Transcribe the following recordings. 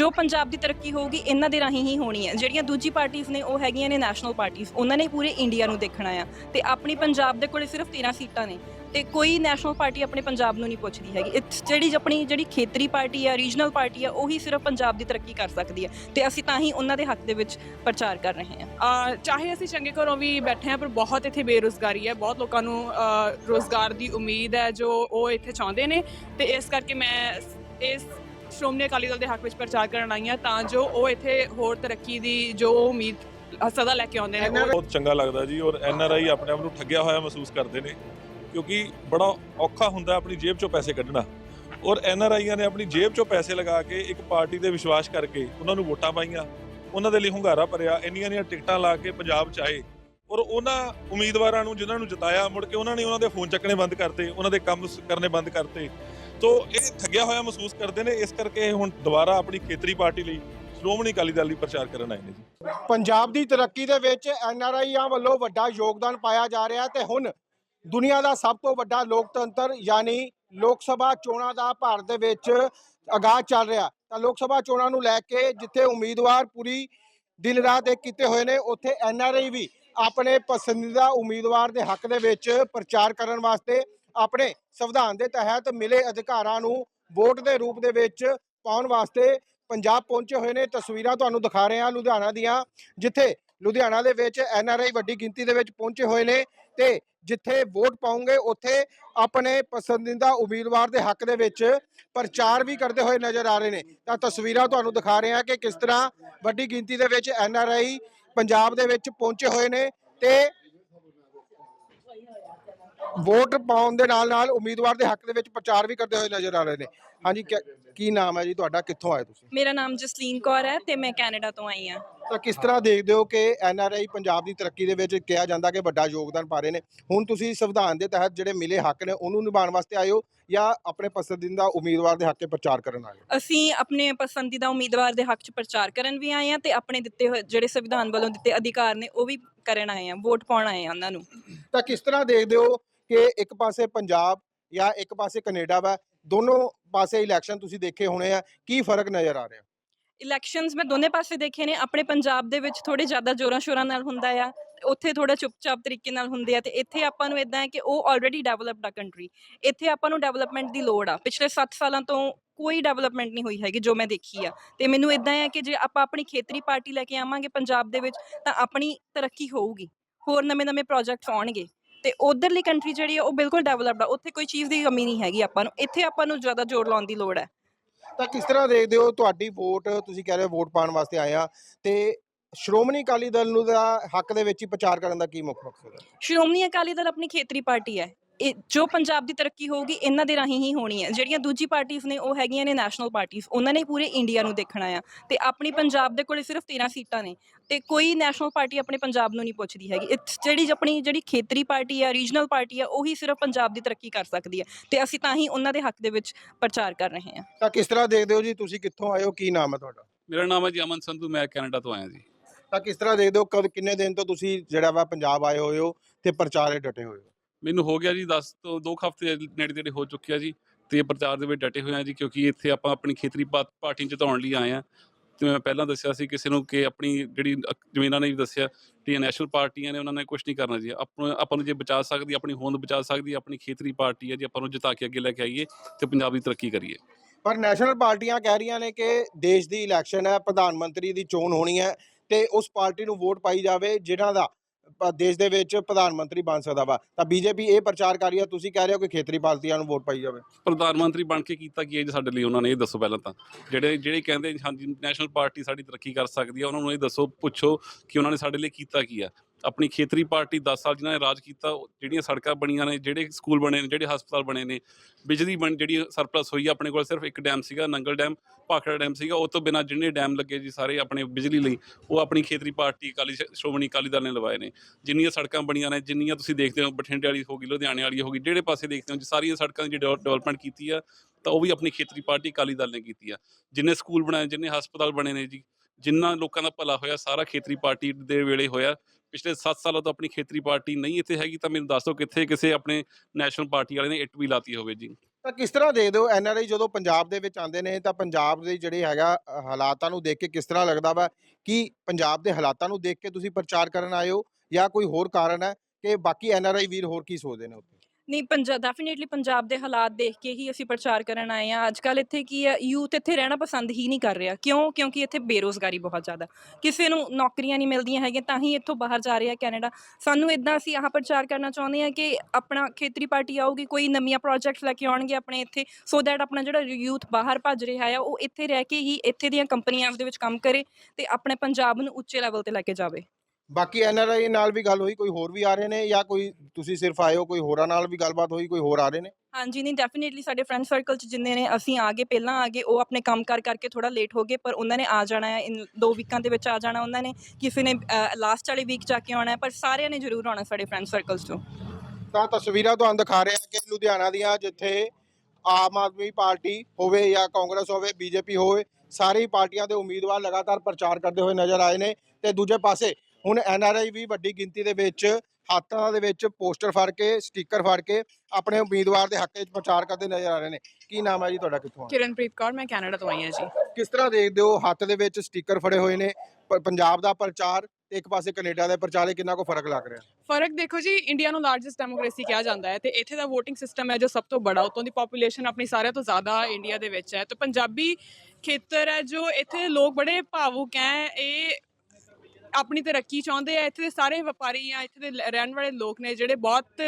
ਜੋ ਪੰਜਾਬ ਦੀ ਤਰੱਕੀ ਹੋਊਗੀ ਇਹਨਾਂ ਦੇ ਰਾਹੀਂ ਹੀ ਹੋਣੀ ਹੈ। ਜਿਹੜੀਆਂ ਦੂਜੀ ਪਾਰਟੀਆਂ ਨੇ ਉਹ ਹੈਗੀਆਂ ਨੇ ਨੈਸ਼ਨਲ ਪਾਰਟੀਆਂ ਉਹਨਾਂ ਨੇ ਪੂਰੇ ਇੰਡੀਆ ਨੂੰ ਦੇਖਣਾ ਆ। ਤੇ ਆਪਣੀ ਪੰਜਾਬ ਦੇ ਕੋਲੇ ਸਿਰਫ 13 ਸੀਟਾਂ ਨੇ। ਤੇ ਕੋਈ ਨੈਸ਼ਨਲ ਪਾਰਟੀ ਆਪਣੇ ਪੰਜਾਬ ਨੂੰ ਨਹੀਂ ਪੁੱਛਦੀ ਹੈਗੀ। It's ਜਿਹੜੀ ਆਪਣੀ ਜਿਹੜੀ ਖੇਤਰੀ ਪਾਰਟੀ ਆ ਰੀਜਨਲ ਪਾਰਟੀ ਆ ਉਹੀ ਸਿਰਫ ਪੰਜਾਬ ਦੀ ਤਰੱਕੀ ਕਰ ਸਕਦੀ ਹੈ। ਤੇ ਅਸੀਂ ਤਾਂ ਹੀ ਉਹਨਾਂ ਦੇ ਹੱਕ ਦੇ ਵਿੱਚ ਪ੍ਰਚਾਰ ਕਰ ਰਹੇ ਹਾਂ। ਚਾਹੇ ਅਸੀਂ ਚੰਗੇ ਘਰੋਂ ਵੀ ਬੈਠੇ ਹਾਂ ਪਰ ਬਹੁਤ ਇੱਥੇ ਬੇਰੁਜ਼ਗਾਰੀ ਹੈ। ਬਹੁਤ ਲੋਕਾਂ ਨੂੰ ਅ, ਰੋਜ਼ਗਾਰ ਦੀ ਉਮੀਦ ਹੈ ਜੋ ਉਹ ਇੱਥੇ ਚਾਹੁੰਦੇ ਨੇ। ਤੇ ਇਸ ਕਰਕੇ ਮੈਂ ਇਸ ਸ਼੍ਰੋਮਣੀ ਅਕਾਲੀ ਦਲ ਦੇ ਹੱਕ ਵਿੱਚ ਪ੍ਰਚਾਰ ਕਰਨ ਆਈ ਹਾਂ ਤਾਂ ਜੋ ਉਹ ਇੱਥੇ ਹੋਰ ਤਰੱਕੀ ਦੀ ਜੋ ਉਮੀਦ ਸਦਾ ਲੈ ਕੇ ਆਉਂਦੇ ਨੇ। ਬਹੁਤ ਚੰਗਾ ਲੱਗਦਾ ਜੀ ਔਰ ਐਨ ਆਰ ਆਈ ਆਪਣੇ ਆਪ ਨੂੰ ਠੱਗਿਆ ਹੋਇਆ ਮਹਿਸੂਸ ਕਰਦੇ ਨੇ ਕਿਉਂਕਿ ਬੜਾ ਔਖਾ ਹੁੰਦਾ ਆਪਣੀ ਜੇਬ ਚੋਂ ਪੈਸੇ ਕੱਢਣਾ। ਔਰ ਐਨ ਆਰ ਆਈਆਂ ਨੇ ਆਪਣੀ ਜੇਬ ਚੋਂ ਪੈਸੇ ਲਗਾ ਕੇ ਇੱਕ ਪਾਰਟੀ ਤੇ ਵਿਸ਼ਵਾਸ ਕਰਕੇ ਉਹਨਾਂ ਨੂੰ ਵੋਟਾਂ ਪਾਈਆਂ ਉਹਨਾਂ ਦੇ ਲਈ ਹੁੰਗਾਰਾ ਭਰਿਆ ਇੰਨੀਆਂ ਦੀਆਂ ਟਿਕਟਾਂ ਲਾ ਕੇ ਪੰਜਾਬ ਚ ਆਏ। ਔਰ ਉਹਨਾਂ ਉਮੀਦਵਾਰਾਂ ਨੂੰ ਜਿਨ੍ਹਾਂ ਨੂੰ ਜਿਤਾਇਆ ਮੁੜ ਕੇ ਉਹਨਾਂ ਨੇ ਉਹਨਾਂ ਦੇ ਫੋਨ ਚੱਕਣੇ ਬੰਦ ਕਰਤੇ ਉਹਨਾਂ ਦੇ ਕੰਮ ਕਰਨੇ ਬੰਦ ਕਰਤੇ। ਤੋਂ ਇਹ ਠੱਗਿਆ ਹੋਇਆ ਮਹਿਸੂਸ ਕਰਦੇ ਨੇ, ਇਸ ਕਰਕੇ ਹੁਣ ਦੁਬਾਰਾ ਆਪਣੀ ਖੇਤਰੀ ਪਾਰਟੀ ਲਈ ਸ਼੍ਰੋਮਣੀ ਅਕਾਲੀ ਦਲ ਲਈ ਪ੍ਰਚਾਰ ਕਰਨ ਆਏ ਨੇ ਜੀ। ਪੰਜਾਬ ਦੀ ਤਰੱਕੀ ਦੇ ਵਿੱਚ ਐਨਆਰਆਈਆਂ ਵੱਲੋਂ ਵੱਡਾ ਯੋਗਦਾਨ ਪਾਇਆ ਜਾ ਰਿਹਾ ਤੇ ਹੁਣ ਦੁਨੀਆ ਦਾ ਸਭ ਤੋਂ ਵੱਡਾ ਲੋਕਤੰਤਰ ਯਾਨੀ ਲੋਕ ਸਭਾ ਚੋਣਾਂ ਦਾ ਭਾਰਤ ਦੇ ਵਿੱਚ ਆਗਾਜ਼ ਚੱਲ ਰਿਹਾ। ਤਾਂ ਲੋਕ ਸਭਾ ਚੋਣਾਂ ਨੂੰ ਲੈ ਕੇ ਜਿੱਥੇ ਉਮੀਦਵਾਰ ਪੂਰੀ ਦਿਨ ਰਾਤ ਇੱਕ ਕੀਤੇ ਹੋਏ ਨੇ, ਉੱਥੇ ਐਨ ਆਰ ਆਈ ਵੀ ਆਪਣੇ ਪਸੰਦੀਦਾ ਉਮੀਦਵਾਰ ਦੇ ਹੱਕ ਦੇ ਵਿੱਚ ਪ੍ਰਚਾਰ ਕਰਨ ਵਾਸਤੇ ਆਪਣੇ ਸੰਵਿਧਾਨ ਦੇ ਤਹਿਤ ਮਿਲੇ ਅਧਿਕਾਰਾਂ ਨੂੰ ਵੋਟ ਦੇ ਰੂਪ ਦੇ ਵਿੱਚ ਪਾਉਣ ਵਾਸਤੇ ਪੰਜਾਬ ਪਹੁੰਚੇ ਹੋਏ ਨੇ। ਤਸਵੀਰਾਂ ਤੁਹਾਨੂੰ ਦਿਖਾ ਰਹੇ ਹਾਂ ਲੁਧਿਆਣਾ ਦੀਆਂ, ਜਿੱਥੇ ਲੁਧਿਆਣਾ ਦੇ ਵਿੱਚ ਐੱਨ ਆਰ ਆਈ ਵੱਡੀ ਗਿਣਤੀ ਦੇ ਵਿੱਚ ਪਹੁੰਚੇ ਹੋਏ ਨੇ ਤੇ ਜਿੱਥੇ ਵੋਟ ਪਾਉਂਗੇ, ਉੱਥੇ ਆਪਣੇ ਪਸੰਦੀਦਾ ਉਮੀਦਵਾਰ ਦੇ ਹੱਕ ਦੇ ਵਿੱਚ ਪ੍ਰਚਾਰ ਵੀ ਕਰਦੇ ਹੋਏ ਨਜ਼ਰ ਆ ਰਹੇ ਨੇ। ਤਾਂ ਤਸਵੀਰਾਂ ਤੁਹਾਨੂੰ ਦਿਖਾ ਰਹੇ ਹਾਂ ਕਿ ਕਿਸ ਤਰ੍ਹਾਂ ਵੱਡੀ ਗਿਣਤੀ ਦੇ ਵਿੱਚ ਐੱਨ ਆਰ ਆਈ ਪੰਜਾਬ ਦੇ ਵਿੱਚ ਪਹੁੰਚੇ ਹੋਏ ਨੇ ਤੇ ਵੋਟ ਪਾਉਣ ਦੇ ਨਾਲ ਨਾਲ ਉਮੀਦਵਾਰ ਦੇ ਹੱਕ ਦੇ ਵਿੱਚ ਪ੍ਰਚਾਰ ਵੀ ਕਰਦੇ ਹੋਏ ਨਜ਼ਰ ਆ ਰਹੇ ਨੇ। ਹਾਂਜੀ ਕਿਆ- ਕੀ ਨਾਮ ਹੈ ਜੀ ਤੁਹਾਡਾ? ਕਿੱਥੋਂ ਆਏ ਤੁਸੀਂ? ਮੇਰਾ ਨਾਮ ਜਸਲੀਨ ਕੌਰ ਹੈ ਤੇ ਮੈਂ ਕੈਨੇਡਾ ਤੋਂ ਆਈ ਹਾਂ। ਤਾਂ ਕਿਸ ਤਰ੍ਹਾਂ ਦੇਖਦੇ ਹੋ ਕਿ ਐਨਆਰਆਈ ਪੰਜਾਬ ਦੀ ਤਰੱਕੀ ਦੇ ਵਿੱਚ ਕਿਹਾ ਜਾਂਦਾ ਕਿ ਵੱਡਾ ਯੋਗਦਾਨ ਪਾ ਰਹੇ ਨੇ? ਹੁਣ ਤੁਸੀਂ ਸੰਵਿਧਾਨ ਦੇ ਤਹਿਤ ਜਿਹੜੇ ਮਿਲੇ ਹੱਕ ਨੇ ਉਹਨੂੰ ਨਿਭਾਉਣ ਵਾਸਤੇ ਆਏ ਹੋ ਜਾਂ ਆਪਣੇ ਪਸੰਦੀਦਾ ਉਮੀਦਵਾਰ ਦੇ ਹੱਕ 'ਚ ਪ੍ਰਚਾਰ ਕਰਨ ਆਏ ਹੋ? ਅਸੀਂ ਆਪਣੇ ਪਸੰਦੀਦਾ ਉਮੀਦਵਾਰ ਦੇ ਹੱਕ 'ਚ ਪ੍ਰਚਾਰ ਕਰਨ ਵੀ ਆਏ ਹਾਂ ਤੇ ਆਪਣੇ ਦਿੱਤੇ ਹੋਏ ਜਿਹੜੇ ਸੰਵਿਧਾਨ ਵੱਲੋਂ ਦਿੱਤੇ ਅਧਿਕਾਰ ਨੇ ਉਹ ਵੀ ਕਰਨ ਆਏ ਹਾਂ ਵੋਟ ਪਾਉਣ ਆਏ ਹਾਂ ਉਹਨਾਂ ਨੂੰ। ਤਾਂ ਕਿਸ ਤਰ੍ਹਾਂ ਦੇਖਦੇ ਹੋ ਕਿ ਇੱਕ ਪਾਸੇ ਪੰਜਾਬ ਜਾਂ ਇੱਕ ਪਾਸੇ ਕੈਨੇਡਾ ਵਾ, ਦੋਨੋਂ ਪਾਸੇ ਇਲੈਕਸ਼ਨ ਤੁਸੀਂ ਦੇਖੇ ਹੋਣੇ ਆ, ਕੀ ਫ਼ਰਕ ਨਜ਼ਰ ਆ ਰਿਹਾ? ਇਲੈਕਸ਼ਨਸ ਮੈਂ ਦੋਨੇ ਪਾਸੇ ਦੇਖੇ ਨੇ, ਆਪਣੇ ਪੰਜਾਬ ਦੇ ਵਿੱਚ ਥੋੜੇ ਜ਼ਿਆਦਾ ਜ਼ੋਰਾਂ ਸ਼ੋਰਾਂ ਨਾਲ ਹੁੰਦਾ ਆ ਤੇ ਉੱਥੇ ਥੋੜਾ ਚੁੱਪਚਾਪ ਤਰੀਕੇ ਨਾਲ ਹੁੰਦੇ ਆ, ਤੇ ਇੱਥੇ ਆਪਾਂ ਨੂੰ ਇਦਾਂ ਹੈ ਕਿ ਉਹ ਆਲਰੇਡੀ ਡਿਵੈਲਪਡ ਆ ਕੰਟਰੀ ਇੱਥੇ ਆਪਾਂ ਨੂੰ ਡਿਵੈਲਪਮੈਂਟ ਦੀ ਲੋੜ ਆ। ਪਿਛਲੇ 7 ਸਾਲਾਂ ਤੋਂ ਕੋਈ ਡਿਵੈਲਪਮੈਂਟ ਨਹੀਂ ਹੋਈ ਹੈਗੀ, ਜੋ ਮੈਂ ਦੇਖੀ ਆ। ਤੇ ਮੈਨੂੰ ਇਦਾਂ ਹੈ ਕਿ ਜੇ ਆਪਾਂ ਆਪਣੀ ਖੇਤਰੀ ਪਾਰਟੀ ਲੈ ਕੇ ਆਵਾਂਗੇ ਪੰਜਾਬ ਦੇ ਵਿੱਚ, ਤਾਂ ਆਪਣੀ ਤਰੱਕੀ ਹੋਊਗੀ, ਹੋਰ ਨਵੇਂ-ਨਵੇਂ ਪ੍ਰੋਜੈਕਟਸ ਆਉਣਗੇ। ਤੇ ਉਧਰਲੀ ਕੰਟਰੀ ਜਿਹੜੀ ਆ ਉਹ ਬਿਲਕੁਲ ਡਿਵੈਲਪਡ ਆ ਉੱਥੇ ਕੋਈ ਚੀਜ਼ ਦੀ ਕਮੀ ਨਹੀਂ ਹੈਗੀ ਆਪਾਂ ਨੂੰ ਇੱਥੇ ਆਪਾਂ ਨੂੰ ਜ਼ਿਆਦਾ ਜ਼ੋਰ ਲਾਉਣ ਦੀ ਲੋੜ ਹੈ। ਤਾਂ ਕਿਸ ਤਰ੍ਹਾਂ ਦੇਖਦੇ ਹੋ ਤੁਹਾਡੀ ਵੋਟ ਤੁਸੀਂ ਕਹਿ ਰਹੇ ਹੋ ਵੋਟ ਪਾਉਣ ਵਾਸਤੇ ਆਏ ਆ ਤੇ ਸ਼੍ਰੋਮਣੀ ਅਕਾਲੀ ਦਲ ਨੂੰ ਦਾ ਹੱਕ ਦੇ ਵਿੱਚ ਹੀ ਪ੍ਰਚਾਰ ਕਰਨ ਦਾ ਕੀ ਮੁੱਖ ਮਕਸਦ ਹੈ ਸ਼੍ਰੋਮਣੀ ਅਕਾਲੀ ਦਲ ਆਪਣੀ ਖੇਤਰੀ ਪਾਰਟੀ ਹੈ ਇਹ ਜੋ ਪੰਜਾਬ ਦੀ ਤਰੱਕੀ ਹੋਊਗੀ ਇਹਨਾਂ ਦੇ ਰਾਹੀਂ ਹੀ ਹੋਣੀ ਹੈ। ਜਿਹੜੀਆਂ ਦੂਜੀ ਪਾਰਟੀਆਂ ਨੇ ਉਹ ਹੈਗੀਆਂ ਨੇ ਨੈਸ਼ਨਲ ਪਾਰਟੀਆਂ ਉਹਨਾਂ ਨੇ ਪੂਰੇ ਇੰਡੀਆ ਨੂੰ ਦੇਖਣਾ ਆ। ਤੇ ਆਪਣੀ ਪੰਜਾਬ ਦੇ ਕੋਲੇ ਸਿਰਫ 13 ਸੀਟਾਂ ਨੇ। ਤੇ ਕੋਈ ਨੈਸ਼ਨਲ ਪਾਰਟੀ ਆਪਣੇ ਪੰਜਾਬ ਨੂੰ ਨਹੀਂ ਪੁੱਛਦੀ ਹੈਗੀ। It's ਜਿਹੜੀ ਆਪਣੀ ਜਿਹੜੀ ਖੇਤਰੀ ਪਾਰਟੀ ਆ ਰੀਜਨਲ ਪਾਰਟੀ ਆ ਉਹੀ ਸਿਰਫ ਪੰਜਾਬ ਦੀ ਤਰੱਕੀ ਕਰ ਸਕਦੀ ਹੈ। ਤੇ ਅਸੀਂ ਤਾਂ ਹੀ ਉਹਨਾਂ ਦੇ ਹੱਕ ਦੇ ਵਿੱਚ ਪ੍ਰਚਾਰ ਕਰ ਰਹੇ ਹਾਂ। ਤਾਂ ਕਿਸ ਤਰ੍ਹਾਂ ਦੇਖਦੇ ਹੋ ਜੀ? ਤੁਸੀਂ ਕਿੱਥੋਂ ਆਏ ਹੋ? ਕੀ ਨਾਮ ਹੈ ਤੁਹਾਡਾ? ਮੇਰਾ ਨਾਮ ਹੈ ਜੀ ਅਮਨ ਸੰਧੂ। ਮੈਂ ਕੈਨੇਡਾ ਤੋਂ ਆਇਆ ਜੀ। ਤਾਂ ਕਿਸ ਤਰ੍ਹਾਂ ਦੇਖਦੇ ਹੋ? ਕਦ ਕਿੰਨੇ ਦਿਨ ਤੋਂ ਤੁਸੀਂ ਜਿਹੜਾ ਵਾ ਪੰਜਾਬ ਆਏ ਹੋਏ ਹੋ ਤੇ ਪ੍ਰਚਾਰੇ ਡਟੇ ਹੋਏ ਹੋ? ਮੈਨੂੰ ਹੋ ਗਿਆ ਜੀ 10 ਤੋਂ 2 ਹਫ਼ਤੇ ਨੇੜੇ ਤੇੜੇ ਹੋ ਚੁੱਕਿਆ ਜੀ ਤੇ ਪ੍ਰਚਾਰ ਦੇ ਵਿੱਚ ਡਟੇ ਹੋਏ ਆ ਜੀ ਕਿਉਂਕਿ ਇੱਥੇ ਆਪਾਂ ਆਪਣੀ ਖੇਤਰੀ ਪਾ- ਪਾਰਟੀ ਜਿਤਾਉਣ ਲਈ ਆਏ ਆ। ਤੇ ਮੈਂ ਪਹਿਲਾਂ ਦੱਸਿਆ ਸੀ ਕਿਸੇ ਨੂੰ ਕਿ ਆਪਣੀ ਜਿਹੜੀ ਅਕ- ਜਿਵੇਂ ਇਹਨਾਂ ਨੇ ਵੀ ਦੱਸਿਆ ਕਿ ਨੈਸ਼ਨਲ ਪਾਰਟੀਆਂ ਨੇ, ਉਹਨਾਂ ਨੇ ਕੁਝ ਨਹੀਂ ਕਰਨਾ ਜੀ। ਆਪਾਂ ਆਪਾਂ ਨੂੰ ਜੇ ਬਚਾ ਸਕਦੀ, ਆਪਣੀ ਹੋਂਦ ਬਚਾ ਸਕਦੀ, ਆਪਣੀ ਖੇਤਰੀ ਪਾਰਟੀ ਹੈ ਜੀ, ਆਪਾਂ ਨੂੰ ਜਿਤਾ ਕੇ ਅੱਗੇ ਲੈ ਕੇ ਆਈਏ ਤੇ ਪੰਜਾਬ ਦੀ ਤਰੱਕੀ ਕਰੀਏ। ਪਰ ਨੈਸ਼ਨਲ ਪਾਰਟੀਆਂ ਕਹਿ ਰਹੀਆਂ ਨੇ ਕਿ ਦੇਸ਼ ਦੀ ਇਲੈਕਸ਼ਨ ਹੈ, ਪ੍ਰਧਾਨ ਮੰਤਰੀ ਦੀ ਚੋਣ ਹੋਣੀ ਹੈ ਤੇ ਉਸ ਪਾਰਟੀ ਨੂੰ ਵੋਟ ਪਾਈ ਜਾਵੇ, ਜਿਨ੍ਹਾਂ ਦਾ ਪ- ਦੇਸ਼ ਦੇ ਵਿੱਚ ਪ੍ਰਧਾਨ ਮੰਤਰੀ ਬਣ ਸਕਦਾ ਵਾ। ਤਾਂ ਬੀਜੇਪੀ ਇਹ ਪ੍ਰਚਾਰ ਕਰ ਰਹੀ ਆ, ਤੁਸੀਂ ਕਹਿ ਰਹੇ ਹੋ ਕਿ ਖੇਤਰੀ ਪਾਰਟੀਆਂ ਨੂੰ ਵੋਟ ਪਾਈ ਜਾਵੇ। ਪ੍ਰਧਾਨ ਮੰਤਰੀ ਬਣ ਕੇ ਕੀਤਾ ਕੀ ਹੈ ਜੀ ਸਾਡੇ ਲਈ, ਉਹਨਾਂ ਨੇ ਇਹ ਦੱਸੋ ਪਹਿਲਾਂ ਤਾਂ। ਜਿਹੜੇ ਜਿਹੜੇ ਕਹਿੰਦੇ ਹਾਂਜੀ, ਨੈਸ਼ਨਲ ਪਾਰਟੀ ਸਾਡੀ ਤਰੱਕੀ ਕਰ ਸਕਦੀ ਹੈ ਉਹਨਾਂ ਨੂੰ ਇਹ ਦੱਸੋ, ਪੁੱਛੋ ਕਿ ਉਹਨਾਂ ਨੇ ਸਾਡੇ ਲਈ ਕੀਤਾ ਕੀ ਆ। ਆਪਣੀ ਖੇਤਰੀ ਪਾਰਟੀ 10 ਸਾਲ ਜਿਨ੍ਹਾਂ ਨੇ ਰਾਜ ਕੀਤਾ ਜਿਹੜੀਆਂ ਸੜਕਾਂ ਬਣੀਆਂ ਨੇ ਜਿਹੜੇ ਸਕੂਲ ਬਣੇ ਨੇ ਜਿਹੜੇ ਹਸਪਤਾਲ ਬਣੇ ਨੇ ਬਿਜਲੀ ਬਣ ਜਿਹੜੀ ਸਰਪਲਸ ਹੋਈ ਆ, ਆਪਣੇ ਕੋਲ ਸਿਰਫ ਇੱਕ ਡੈਮ ਸੀਗਾ ਨੰਗਲ ਡੈਮ ਭਾਖੜਾ ਡੈਮ ਸੀਗਾ ਉਹ ਤੋਂ ਬਿਨਾਂ ਜਿੰਨੇ ਡੈਮ ਲੱਗੇ ਜੀ ਸਾਰੇ ਆਪਣੇ ਬਿਜਲੀ ਲਈ ਉਹ ਆਪਣੀ ਖੇਤਰੀ ਪਾਰਟੀ ਅਕਾਲੀ ਸ਼- ਸ਼੍ਰੋਮਣੀ ਅਕਾਲੀ ਦਲ ਨੇ ਲਵਾਏ ਨੇ। ਜਿੰਨੀਆਂ ਸੜਕਾਂ ਬਣੀਆਂ ਨੇ ਜਿੰਨੀਆਂ ਤੁਸੀਂ ਦੇਖਦੇ ਹੋ ਬਠਿੰਡੇ ਵਾਲੀ ਹੋ ਗਈ ਲੁਧਿਆਣੇ ਵਾਲੀ ਹੋ ਗਈ ਜਿਹੜੇ ਪਾਸੇ ਦੇਖਦੇ ਹੋ ਜੀ ਸਾਰੀਆਂ ਸੜਕਾਂ ਦੀ ਡਿਵੈਲਪਮੈਂਟ ਕੀਤੀ ਆ ਤਾਂ ਉਹ ਵੀ ਆਪਣੀ ਖੇਤਰੀ ਪਾਰਟੀ ਅਕਾਲੀ ਦਲ ਨੇ ਕੀਤੀ ਆ। ਜਿੰਨੇ ਸਕੂਲ ਬਣਾਏ ਜਿੰਨੇ ਹਸਪਤਾਲ ਬਣੇ ਨੇ ਜੀ ਜਿੰਨਾ ਲੋਕਾਂ ਦਾ ਭਲਾ ਹੋਇਆ ਸਾਰਾ ਖੇਤਰੀ ਪਾਰਟੀ ਦੇ ਵੇਲੇ ਹੋਇਆ। ਪਿਛਲੇ 7 ਸਾਲਾਂ ਤੋਂ ਆਪਣੀ ਖੇਤਰੀ ਪਾਰਟੀ ਨਹੀਂ ਇੱਥੇ ਹੈਗੀ, ਤਾਂ ਮੈਨੂੰ ਦੱਸ ਦਿਓ ਕਿੱਥੇ ਕਿਸੇ ਆਪਣੇ ਨੈਸ਼ਨਲ ਪਾਰਟੀ ਵਾਲੇ ਨੇ ਇੱਟ ਵੀ ਲਾਤੀ ਹੋਵੇ ਜੀ। ਤਾਂ ਕਿਸ ਤਰ੍ਹਾਂ ਦੇਖਦੇ ਹੋ ਐਨਆਰਆਈ ਜਦੋਂ ਪੰਜਾਬ ਦੇ ਵਿੱਚ ਆਉਂਦੇ ਨੇ, ਤਾਂ ਪੰਜਾਬ ਦੇ ਜਿਹੜੇ ਹੈਗਾ ਹਾਲਾਤਾਂ ਨੂੰ ਦੇਖ ਕੇ ਕਿਸ ਤਰ੍ਹਾਂ ਲੱਗਦਾ ਵਾ ਕਿ ਪੰਜਾਬ ਦੇ ਹਾਲਾਤਾਂ ਨੂੰ ਦੇਖ ਕੇ ਤੁਸੀਂ ਪ੍ਰਚਾਰ ਕਰਨ ਆਏ ਹੋ ਜਾਂ ਕੋਈ ਹੋਰ ਕਾਰਨ ਹੈ ਕਿ ਬਾਕੀ ਐਨਆਰਆਈ ਵੀਰ ਹੋਰ ਕੀ ਸੋਚਦੇ ਨੇ ਉੱਥੇ? ਨਹੀਂ ਪੰਜਾਬ ਡੈਫੀਨੇਟਲੀ ਪੰਜਾਬ ਦੇ ਹਾਲਾਤ ਦੇਖ ਕੇ ਹੀ ਅਸੀਂ ਪ੍ਰਚਾਰ ਕਰਨ ਆਏ ਆ ਅੱਜ ਕੱਲ ਇੱਥੇ ਕੀ ਹੈ ਯੂਥ ਇੱਥੇ ਰਹਿਣਾ ਪਸੰਦ ਹੀ ਨਹੀਂ ਕਰ ਰਿਹਾ। ਕਿਉਂ? ਕਿਉਂਕਿ ਇੱਥੇ ਬੇਰੋਜ਼ਗਾਰੀ ਬਹੁਤ ਜ਼ਿਆਦਾ। ਕਿਸੇ ਨੂੰ ਨੌਕਰੀਆਂ ਨਹੀਂ ਮਿਲਦੀਆਂ ਹੈਗੀਆਂ, ਤਾਂ ਹੀ ਇੱਥੋਂ ਬਾਹਰ ਜਾ ਰਿਹਾ ਕੈਨੇਡਾ। ਸਾਨੂੰ ਇਦਾਂ ਅਸੀਂ ਆਹ ਪ੍ਰਚਾਰ ਕਰਨਾ ਚਾਹੁੰਦੇ ਆ ਕਿ ਆਪਣਾ ਖੇਤਰੀ ਪਾਰਟੀ ਆਊਗੀ, ਕੋਈ ਨਵੀਆਂ ਪ੍ਰੋਜੈਕਟਸ ਲੈ ਕੇ ਆਉਣਗੇ ਆਪਣੇ ਇੱਥੇ। ਸੋ ਦੈਟ ਆਪਣਾ ਜਿਹੜਾ ਯੂਥ ਬਾਹਰ ਭੱਜ ਰਿਹਾ ਆ, ਉਹ ਇੱਥੇ ਰਹਿ ਕੇ ਹੀ ਇੱਥੇ ਦੀਆਂ ਕੰਪਨੀਆਂ ਦੇ ਵਿੱਚ ਕੰਮ ਕਰੇ ਤੇ ਆਪਣੇ ਪੰਜਾਬ ਨੂੰ ਉੱਚੇ ਲੈਵਲ ਤੇ ਲੈ ਕੇ ਜਾਵੇ। ਬਾਕੀ ਐਨਆਰਆਈ ਨਾਲ ਵੀ ਗੱਲ ਹੋਈ ਕੋਈ ਹੋਰ ਵੀ ਆ ਰਹੇ ਨੇ ਜਾਂ ਕੋਈ ਤੁਸੀਂ ਸਿਰਫ ਆਏ ਹੋ ਕੋਈ ਹੋਰਾਂ ਨਾਲ ਵੀ ਗੱਲਬਾਤ ਹੋਈ ਕੋਈ ਹੋਰ ਆ ਰਹੇ ਨੇ? ਹਾਂਜੀ ਨਹੀਂ ਡੈਫੀਨਿਟਲੀ ਸਾਡੇ ਫਰੈਂਡ ਸਰਕਲ ਚ ਜਿੰਨੇ ਨੇ ਅਸੀਂ ਆ ਗਏ ਪਹਿਲਾਂ ਆ ਗਏ ਉਹ ਆਪਣੇ ਕੰਮ ਕਰ ਕਰਕੇ ਥੋੜਾ ਲੇਟ ਹੋ ਗਏ ਪਰ ਉਹਨਾਂ ਨੇ ਆ ਜਾਣਾ ਹੈ ਇਨ ਦੋ ਵੀਕਾਂ ਦੇ ਵਿੱਚ ਆ ਜਾਣਾ ਉਹਨਾਂ ਨੇ ਕਿਸੇ ਨੇ ਲਾਸਟ ਵਾਲੀ ਵੀਕ ਜਾ ਕੇ ਆਉਣਾ ਹੈ ਪਰ ਸਾਰਿਆਂ ਨੇ ਜ਼ਰੂਰ ਆਉਣਾ ਸਾਡੇ ਫਰੈਂਡ ਸਰਕਲਸ ਤੋਂ ਤਾਂ ਤਸਵੀਰਾਂ ਤੁਹਾਨੂੰ ਦਿਖਾ ਰਹੇ ਹਾਂ ਕਿ ਲੁਧਿਆਣਾ ਦੀਆਂ ਜਿੱਥੇ ਆਮ ਆਦਮੀ ਪਾਰਟੀ ਹੋਵੇ ਜਾਂ ਕਾਂਗਰਸ ਹੋਵੇ ਬੀਜੇਪੀ ਹੋਵੇ ਸਾਰੀ ਪਾਰਟੀਆਂ ਦੇ ਉਮੀਦਵਾਰ ਲਗਾਤਾਰ ਪ੍ਰਚਾਰ ਕਰਦੇ ਹੋਏ ਨਜ਼ਰ ਆਏ ਨੇ ਤੇ ਦੂਜੇ ਪਾਸੇ ਹੁਣ ਐਨਆਰਆਈ ਵੀ ਵੱਡੀ ਗਿਣਤੀ ਦੇ ਵਿੱਚ ਹੱਥਾਂ ਦੇ ਵਿੱਚ ਪੋਸਟਰ ਫੜ ਕੇ ਸਟicker ਫੜ ਕੇ ਆਪਣੇ ਉਮੀਦਵਾਰ ਦੇ ਹੱਕ ਵਿੱਚ ਪ੍ਰਚਾਰ ਕਰਦੇ ਨਜ਼ਰ ਆ ਰਹੇ ਨੇ। ਕੀ ਨਾਮ ਹੈ ਜੀ ਤੁਹਾਡਾ ਕਿੱਥੋਂ ਆ ਕਿਰਨਪ੍ਰੀਤ ਕੌਰ ਮੈਂ ਕੈਨੇਡਾ ਤੋਂ ਆਈ ਹਾਂ ਜੀ। ਕਿਸ ਤਰ੍ਹਾਂ ਦੇਖਦੇ ਹੋ ਹੱਥ ਦੇ ਵਿੱਚ ਸਟicker ਫੜੇ ਹੋਏ ਨੇ? ਪੰਜਾਬ ਦਾ ਪ੍ਰਚਾਰ ਤੇ ਇੱਕ ਪਾਸੇ ਕੈਨੇਡਾ ਦੇ ਪ੍ਰਚਾਰ 'ਚ ਕਿੰਨਾ ਕੋ ਫ਼ਰਕ ਲੱਗ ਰਿਹਾ? ਫ਼ਰਕ ਦੇਖੋ ਜੀ ਇੰਡੀਆ ਨੂੰ ਲਾਰਜੈਸਟ ਡੈਮੋਕ੍ਰੇਸੀ ਕਿਹਾ ਜਾਂਦਾ ਹੈ ਤੇ ਇੱਥੇ ਦਾ VOTING ਸਿਸਟਮ ਹੈ ਜੋ ਸਭ ਤੋਂ ਬੜਾ ਉਤੋਂ ਦੀ ਪੋਪੂਲੇਸ਼ਨ ਆਪਣੀ ਸਾਰਿਆਂ ਤੋਂ ਜ਼ਿਆਦਾ ਇੰਡੀਆ ਦੇ ਵਿੱਚ ਹੈ। ਤੇ ਪੰਜਾਬੀ ਖੇਤਰ ਹੈ ਜੋ ਇੱਥੇ ਲੋਕ ਬੜੇ ਭਾਵੁਕ ਹੈ ਇਹ ਆਪਣੀ ਤਰੱਕੀ ਚਾਹੁੰਦੇ ਆ, ਇੱਥੇ ਦੇ ਸਾਰੇ ਵਪਾਰੀ ਆ, ਇੱਥੇ ਦੇ ਰਹਿਣ ਵਾਲੇ ਲੋਕ ਨੇ, ਜਿਹੜੇ ਬਹੁਤ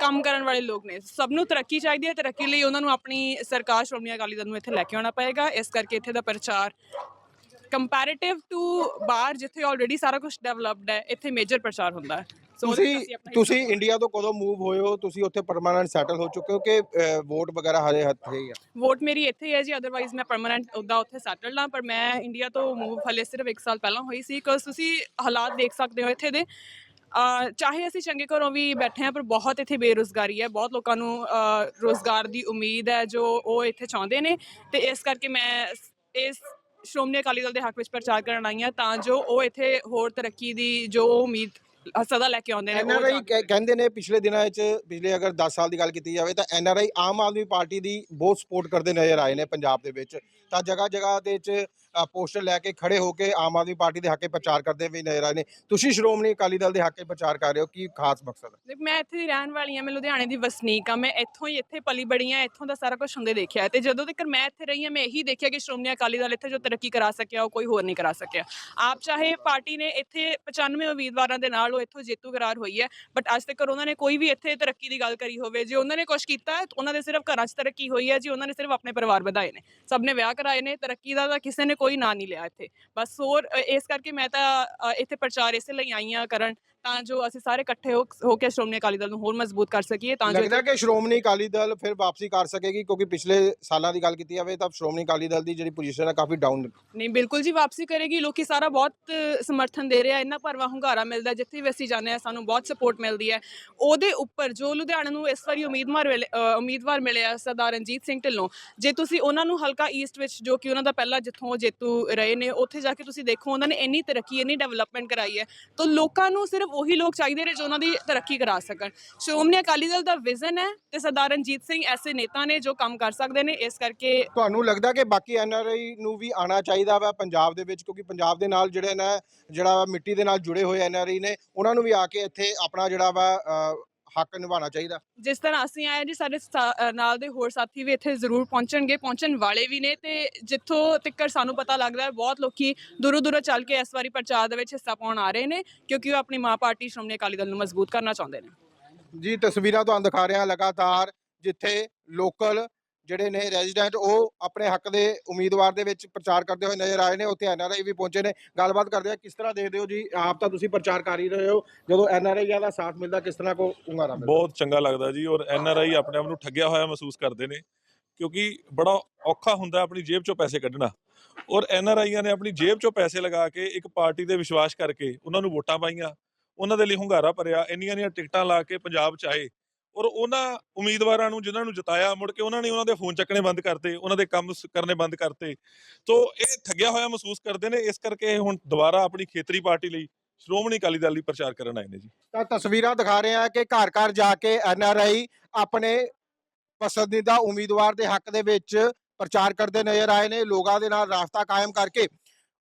ਕੰਮ ਕਰਨ ਵਾਲੇ ਲੋਕ ਨੇ, ਸਭ ਨੂੰ ਤਰੱਕੀ ਚਾਹੀਦੀ ਹੈ, ਤਰੱਕੀ ਲਈ ਉਹਨਾਂ ਨੂੰ ਆਪਣੀ ਸਰਕਾਰ ਸ਼੍ਰੋਮਣੀ ਅਕਾਲੀ ਦਲ ਨੂੰ ਇੱਥੇ ਲੈ ਕੇ ਆਉਣਾ ਪਏਗਾ, ਇਸ ਕਰਕੇ ਇੱਥੇ ਦਾ ਪ੍ਰਚਾਰ ਕੰਪੈਰੀਟਿਵ ਟੂ ਬਾਹਰ ਜਿੱਥੇ ਆਲਰੇਡੀ ਸਾਰਾ ਕੁਝ ਡਿਵੈਲਪਡ ਹੈ ਇੱਥੇ ਮੇਜਰ ਪ੍ਰਚਾਰ ਹੁੰਦਾ ਹੈ। So ਉਹਦੇ ਵਿੱਚ ਤੁਸੀਂ ਆਪਣਾ ਤੁਸੀਂ ਇੰਡੀਆ ਤੋਂ ਕਦੋਂ ਮੂਵ ਹੋਏ ਹੋ? ਤੁਸੀਂ ਉੱਥੇ ਪਰਮਾਨੈਂਟ ਸੈਟਲ ਹੋ ਚੁੱਕੇ ਹੋ ਕਿ ਵੋਟ ਵਗੈਰਾ ਹਰੇ ਹੱਥੇ ਹੀ ਆ? ਵੋਟ ਮੇਰੀ ਇੱਥੇ ਹੀ ਹੈ ਜੀ ਅਦਰਵਾਈਜ਼ ਮੈਂ ਪਰਮਨੈਂਟ ਉੱਦਾਂ ਉੱਥੇ ਸੈਟਲਡ ਹਾਂ ਪਰ ਮੈਂ ਇੰਡੀਆ ਤੋਂ ਮੂਵ ਹਲੇ ਸਿਰਫ 1 ਸਾਲ ਪਹਿਲਾਂ ਹੋਈ ਸੀ ਬਿਕਾਜ਼ ਤੁਸੀਂ ਹਾਲਾਤ ਦੇਖ ਸਕਦੇ ਹੋ ਇੱਥੇ ਦੇ। ਅਹ ਚਾਹੇ ਅਸੀਂ ਚੰਗੇ ਘਰੋਂ ਵੀ ਬੈਠੇ ਹਾਂ ਪਰ ਬਹੁਤ ਇੱਥੇ ਬੇਰੁਜ਼ਗਾਰੀ ਹੈ ਬਹੁਤ ਲੋਕਾਂ ਨੂੰ ਅਹ, ਰੁਜ਼ਗਾਰ ਦੀ ਉਮੀਦ ਹੈ ਜੋ ਉਹ ਇੱਥੇ ਚਾਹੁੰਦੇ ਨੇ। ਤੇ ਇਸ ਕਰਕੇ ਮੈਂ ਇਸ ਸ਼੍ਰੋਮਣੀ ਅਕਾਲੀ ਦਲ ਦੇ ਹੱਕ ਵਿੱਚ ਪ੍ਰਚਾਰ ਕਰਨ ਆਈ ਹਾਂ ਤਾਂ ਜੋ ਉਹ ਇੱਥੇ ਹੋਰ ਤਰੱਕੀ ਦੀ ਜੋ ਉਮੀਦ ਸਦਾ ਲੈ ਕੇ ਆਉਂਦੇ ਨੇ ਉਹ ਐਨਆਰਆਈ ਜਾ ਕੇ- ਕਹਿੰਦੇ ਨੇ ਪਿਛਲੇ ਦਿਨਾਂ ਵਿੱਚ ਪਿਛਲੇ ਅਗਰ 10 ਸਾਲ ਦੀ ਗੱਲ ਕੀਤੀ ਜਾਵੇ ਤਾਂ ਐਨਆਰਆਈ ਆਮ ਆਦਮੀ ਪਾਰਟੀ ਦੀ ਬਹੁਤ ਸਪੋਰਟ ਕਰਦੇ ਨਜ਼ਰ ਆਏ ਨੇ ਪੰਜਾਬ ਦੇ ਵਿੱਚ। ਤਾਂ ਜਗ੍ਹਾ ਜਗ੍ਹਾ ਦੇ ਵਿੱਚ ਪੋਸਟਰ ਲੈ ਕੇ ਖੜੇ ਹੋ ਕੇ ਆਮ ਆਦਮੀ ਪਾਰਟੀ ਦੇ ਹੱਕੇ ਪ੍ਰਚਾਰ ਕਰਦੇ ਵੀ ਨਜ਼ਰ ਆਏ ਨੇ। ਤੁਸੀਂ ਸ਼੍ਰੋਮਣੀ ਅਕਾਲੀ ਦਲ ਦੇ ਹੱਕੇ ਪ੍ਰਚਾਰ ਕਰ ਰਹੇ ਹੋ ਕੀ ਖਾਸ ਮਕਸਦ ਹੈ? ਮੈਂ ਇੱਥੇ ਦੀ ਰਹਿਣ ਵਾਲੀ ਹਾਂ ਮੈਂ ਲੁਧਿਆਣੇ ਦੀ ਵਸਨੀਕ ਹਾਂ ਮੈਂ ਇੱਥੋਂ ਹੀ ਇੱਥੇ ਪਲੀ ਬੜੀ ਹਾਂ ਇੱਥੋਂ ਦਾ ਸਾਰਾ ਕੁਝ ਹੁੰਦੇ ਦੇਖਿਆ। ਹੈ ਤੇ ਜਦੋਂ ਤੱਕ ਮੈਂ ਇੱਥੇ ਰਹੀ ਹਾਂ ਮੈਂ ਇਹੀ ਦੇਖਿਆ ਕਿ ਸ਼੍ਰੋਮਣੀ ਅਕਾਲੀ ਦਲ ਇੱਥੇ ਜੋ ਤਰੱਕੀ ਕਰਾ ਸਕਿਆ ਉਹ ਕੋਈ ਹੋਰ ਨਹੀਂ ਕਰਾ ਸਕਿਆ। ਆਪ ਚਾਹੇ ਪਾਰਟੀ ਨੇ ਇੱਥੇ 95 ਉਮੀਦਵਾਰਾਂ ਦੇ ਨਾਲ ਉਹ ਇੱਥੋਂ ਜੇਤੂ ਕਰਾਰ ਹੋਈ ਹੈ। ਬਟ ਅੱਜ ਤੱਕ ਉਹਨਾਂ ਨੇ ਕੋਈ ਵੀ ਇੱਥੇ ਤਰੱਕੀ ਦੀ ਗੱਲ ਕਰੀ ਹੋਵੇ ਜੇ ਉਹਨਾਂ ਨੇ ਕੁਝ ਕੀਤਾ ਹੈ ਉਹਨਾਂ ਦੇ ਸਿਰਫ ਘਰਾਂ 'ਚ ਤਰੱਕੀ ਹੋਈ ਹੈ ਜੀ ਉਹਨਾਂ ਨੇ ਸਿਰਫ ਆਪਣੇ ਪਰਿਵਾਰ ਵਧਾਏ ਨੇ। ਸਭ ਨੇ ਵਿਆਹ ਕਰਾਏ ਨੇ ਤਰੱਕੀ ਦਾ ਤਾਂ ਕਿਸੇ ਨੇ ਕੋਈ ਨਾਂ ਨਹੀਂ ਲਿਆ ਇੱਥੇ। ਬਸ ਹੋਰ ਇਸ ਕਰਕੇ ਮੈਂ ਤਾਂ ਅ, ਇੱਥੇ ਪ੍ਰਚਾਰ ਇਸੇ ਲਈ ਆਈ ਹਾਂ ਕਰਨ ਤਾਂ ਜੋ ਅਸੀਂ ਸਾਰੇ ਇਕੱਠੇ ਹੋ ਹੋ ਕੇ ਸ਼੍ਰੋਮਣੀ ਅਕਾਲੀ ਦਲ ਨੂੰ ਹੋਰ ਮਜ਼ਬੂਤ ਕਰ ਸਕੀਏ ਤਾਂ ਜੋ ਲੱਗਦਾ ਕਿ ਸ਼੍ਰੋਮਣੀ ਅਕਾਲੀ ਦਲ ਫਿਰ ਵਾਪਸੀ ਕਰ ਸਕੇਗੀ ਕਿਉਂਕਿ ਪਿਛਲੇ ਸਾਲਾਂ ਦੀ ਗੱਲ ਕੀਤੀ ਜਾਵੇ ਤਾਂ ਸ਼੍ਰੋਮਣੀ ਅਕਾਲੀ ਦਲ ਦੀ ਜਿਹੜੀ ਪੋਜੀਸ਼ਨ ਹੈ ਕਾਫੀ ਡਾਊਨ ਨਹੀਂ ਬਿਲਕੁਲ ਜੀ ਵਾਪਸੀ ਕਰੇਗੀ ਲੋਕੀ ਸਾਰਾ ਬਹੁਤ ਸਮਰਥਨ ਦੇ ਰਿਹਾ ਇੰਨਾ ਭਰਵਾ ਹੁੰਗਾਰਾ ਮਿਲਦਾ ਜਿੱਥੇ ਵੀ ਅਸੀਂ ਜਾਂਦੇ ਆ ਸਾਨੂੰ ਬਹੁਤ ਸਪੋਰਟ ਮਿਲਦੀ ਹੈ। ਉਹਦੇ ਉੱਪਰ ਜੋ ਲੁਧਿਆਣਾ ਨੂੰ ਇਸ ਵਾਰੀ ਉਮੀਦਵਾਰ ਮਿਲੇ- ਅ, ਉਮੀਦਵਾਰ ਮਿਲਿਆ ਸਰਦਾਰ ਰਣਜੀਤ ਸਿੰਘ ਢਿੱਲੋਂ ਜੇ ਤੁਸੀਂ ਉਹਨਾਂ ਨੂੰ ਹਲਕਾ ਈਸਟ ਵਿੱਚ ਜੋ ਕਿ ਉਹਨਾਂ ਦਾ ਪਹਿਲਾ ਜਿੱਥੋਂ ਜੇਤੂ ਰਹੇ ਨੇ ਉੱਥੇ ਜਾ ਕੇ ਤੁਸੀਂ ਦੇਖੋ ਉਹਨਾਂ ਨੇ ਇੰਨੀ ਤਰੱਕੀ ਇੰਨੀ ਡਿਵੈਲਪਮੈਂਟ ਕਰਾਈ ਹੈ ਤਾਂ ਲੋਕਾਂ ਨੂੰ ਸਿਰਫ ਉਹੀ ਲੋਕ ਚਾਹੀਦੇ ਨੇ ਜੋ ਉਹਨਾਂ ਦੀ ਤਰੱਕੀ ਕਰਾ ਸਕਣ। ਸ਼੍ਰੋਮਣੀ ਅਕਾਲੀ ਦਲ ਦਾ ਵਿਜ਼ਨ ਹੈ ਤੇ ਸਰਦਾਰ ਰਣਜੀਤ ਸਿੰਘ ਐਸੇ ਨੇਤਾ ਨੇ ਜੋ ਕੰਮ ਕਰ ਸਕਦੇ ਨੇ, ਇਸ ਕਰਕੇ ਤੁਹਾਨੂੰ ਲੱਗਦਾ ਕਿ ਬਾਕੀ ਐਨਆਰਆਈ ਨੂੰ ਵੀ ਆਣਾ ਚਾਹੀਦਾ ਵਾ ਪੰਜਾਬ ਦੇ ਵਿੱਚ? ਕਿਉਂਕਿ ਪੰਜਾਬ ਦੇ ਨਾਲ ਜਿਹੜੇ ਨੇ, ਜਿਹੜਾ ਵਾ ਮਿੱਟੀ ਦੇ ਨਾਲ ਜੁੜੇ ਹੋਏ ਐਨਆਰਆਈ ਨੇ, ਉਹਨਾਂ ਨੂੰ ਵੀ ਆ ਕੇ ਇੱਥੇ ਆਪਣਾ ਜਿਹੜਾ ਵਾ ਹੱਕ ਨਿਭਾਉਣਾ ਚਾਹੀਦਾ। ਜਿਸ ਤਰ੍ਹਾਂ ਅਸੀਂ ਆਏ ਜੀ ਸਾਡੇ ਸਾ- ਨਾਲ ਦੇ ਹੋਰ ਸਾਥੀ ਵੀ ਇੱਥੇ ਜ਼ਰੂਰ ਪਹੁੰਚਣਗੇ ਪਹੁੰਚਣ ਵਾਲੇ ਵੀ ਨੇ ਤੇ ਜਿੱਥੋਂ ਤੱਕ ਸਾਨੂੰ ਪਤਾ ਲੱਗਦਾ ਹੈ ਬਹੁਤ ਲੋਕੀ ਦੂਰੋਂ ਦੂਰੋਂ ਚੱਲ ਕੇ ਇਸ ਵਾਰੀ ਪ੍ਰਚਾਰ ਦੇ ਵਿੱਚ ਹਿੱਸਾ ਪਾਉਣ ਆ ਰਹੇ ਨੇ ਕਿਉਂਕਿ ਉਹ ਆਪਣੀ ਮਾਂ ਪਾਰਟੀ ਸ਼੍ਰੋਮਣੀ ਅਕਾਲੀ ਦਲ ਨੂੰ ਮਜ਼ਬੂਤ ਕਰਨਾ ਚਾਹੁੰਦੇ ਨੇ। ਜੀ ਤਸਵੀਰਾਂ ਤੁਹਾਨੂੰ ਦਿਖਾ ਰਹੇ ਹਾਂ ਲਗਾਤਾਰ ਜਿੱਥੇ ਲੋਕਲ ਜਿਹੜੇ ਨੇ ਰੈਜ਼ੀਡੈਂਟ ਉਹ ਆਪਣੇ ਹੱਕ ਦੇ ਉਮੀਦਵਾਰ ਦੇ ਵਿੱਚ ਪ੍ਰਚਾਰ ਕਰਦੇ ਹੋਏ ਨਜ਼ਰ ਆਏ ਨੇ, ਉੱਥੇ ਐਨਆਰਆਈ ਵੀ ਪਹੁੰਚੇ ਨੇ। ਗੱਲਬਾਤ ਕਰਦੇ ਆ ਕਿਸ ਤਰ੍ਹਾਂ ਦੇਖਦੇ ਹੋ ਜੀ? ਆਪ ਤਾਂ ਤੁਸੀਂ ਪ੍ਰਚਾਰ ਕਰ ਹੀ ਰਹੇ ਹੋ। ਜਦੋਂ ਐਨਆਰਆਈ ਦਾ ਸਾਥ ਮਿਲਦਾ, ਕਿਸ ਤਰ੍ਹਾਂ ਕੋ ਹੁੰਗਾਰਾ ਮਿਲਦਾ? ਬਹੁਤ ਚੰਗਾ ਲੱਗਦਾ ਜੀ, ਔਰ ਐਨ ਆਰ ਆਈ ਆਪਣੇ ਆਪ ਨੂੰ ਠੱਗਿਆ ਹੋਇਆ ਮਹਿਸੂਸ ਕਰਦੇ ਨੇ, ਕਿਉਂਕਿ ਬੜਾ ਔਖਾ ਹੁੰਦਾ ਆਪਣੀ ਜੇਬ ਚੋਂ ਪੈਸੇ ਕੱਢਣਾ। ਔਰ ਐਨ ਆਰ ਆਈਆਂ ਨੇ ਆਪਣੀ ਜੇਬ ਚੋਂ ਪੈਸੇ ਲਗਾ ਕੇ ਇੱਕ ਪਾਰਟੀ ਤੇ ਵਿਸ਼ਵਾਸ ਕਰਕੇ ਉਹਨਾਂ ਨੂੰ ਵੋਟਾਂ ਪਾਈਆਂ, ਉਹਨਾਂ ਦੇ ਲਈ ਹੁੰਗਾਰਾ ਭਰਿਆ ਇੰਨੀਆਂ ਇੰਨੀਆਂ ਟਿਕਟਾਂ ਲਾ ਕੇ ਪੰਜਾਬ ਚ ਆਏ। ਔਰ ਉਹਨਾਂ ਉਮੀਦਵਾਰਾਂ ਨੂੰ, ਜਿਨ੍ਹਾਂ ਨੂੰ ਜਿਤਾਇਆ, ਮੁੜ ਕੇ ਉਹਨਾਂ ਨੇ ਉਹਨਾਂ ਦੇ ਫੋਨ ਚੱਕਣੇ ਬੰਦ ਕਰਤੇ, ਉਹਨਾਂ ਦੇ ਕੰਮ ਕਰਨੇ ਬੰਦ ਕਰਤੇ। ਸੋ ਇਹ ਠੱਗਿਆ ਹੋਇਆ ਮਹਿਸੂਸ ਕਰਦੇ ਨੇ, ਇਸ ਕਰਕੇ ਹੁਣ ਦੁਬਾਰਾ ਆਪਣੀ ਖੇਤਰੀ ਪਾਰਟੀ ਲਈ ਸ਼੍ਰੋਮਣੀ ਅਕਾਲੀ ਦਲ ਲਈ ਪ੍ਰਚਾਰ ਕਰਨ ਆਏ ਨੇ ਜੀ। ਤਾਂ ਤਸਵੀਰਾਂ ਦਿਖਾ ਰਹੇ ਆ ਕਿ ਘਰ ਘਰ ਜਾ ਕੇ ਐਨ ਆਰ ਆਈ ਆਪਣੇ ਪਸੰਦੀਦਾ ਉਮੀਦਵਾਰ ਦੇ ਹੱਕ ਦੇ ਵਿੱਚ ਪ੍ਰਚਾਰ ਕਰਦੇ ਨਜ਼ਰ ਆਏ ਨੇ, ਲੋਕਾਂ ਦੇ ਨਾਲ ਰਾਬਤਾ ਕਾਇਮ ਕਰਕੇ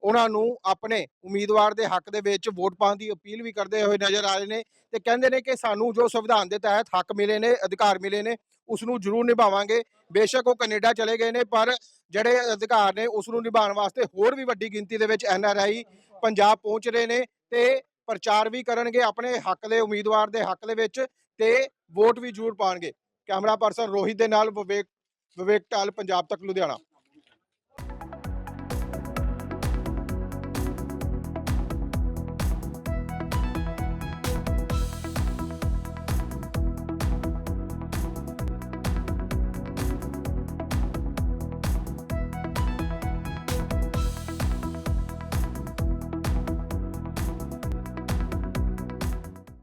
ਉਹਨਾਂ ਨੂੰ ਆਪਣੇ ਉਮੀਦਵਾਰ ਦੇ ਹੱਕ ਦੇ ਵਿੱਚ ਵੋਟ ਪਾਉਣ ਦੀ ਅਪੀਲ ਵੀ ਕਰਦੇ ਹੋਏ ਨਜ਼ਰ ਆ ਰਹੇ ਨੇ ਤੇ ਕਹਿੰਦੇ ਨੇ ਕਿ ਸਾਨੂੰ ਜੋ ਸੰਵਿਧਾਨ ਦੇ ਤਹਿਤ ਹੱਕ ਮਿਲੇ ਨੇ, ਅਧਿਕਾਰ ਮਿਲੇ ਨੇ, ਉਸ ਨੂੰ ਜ਼ਰੂਰ ਨਿਭਾਵਾਂਗੇ। ਬੇਸ਼ੱਕ ਉਹ ਕੈਨੇਡਾ ਚਲੇ ਗਏ ਨੇ, ਪਰ ਜਿਹੜੇ ਅਧਿਕਾਰ ਨੇ, ਉਸ ਨੂੰ ਨਿਭਾਉਣ ਵਾਸਤੇ ਹੋਰ ਵੀ ਵੱਡੀ ਗਿਣਤੀ ਦੇ ਵਿੱਚ ਐਨ ਆਰ ਆਈ ਪੰਜਾਬ ਪਹੁੰਚ ਰਹੇ ਨੇ ਤੇ ਪ੍ਰਚਾਰ ਵੀ ਕਰਨਗੇ ਆਪਣੇ ਹੱਕ ਦੇ, ਉਮੀਦਵਾਰ ਦੇ ਹੱਕ ਦੇ ਵਿੱਚ ਤੇ ਵੋਟ ਵੀ ਜ਼ਰੂਰ ਪਾਣਗੇ ਕੈਮਰਾ ਪਰਸਨ ਰੋਹਿਤ ਦੇ ਨਾਲ ਵਿਵੇਕ ਵਿਵੇਕ ਢਾਲ, ਪੰਜਾਬ ਤੱਕ, ਲੁਧਿਆਣਾ।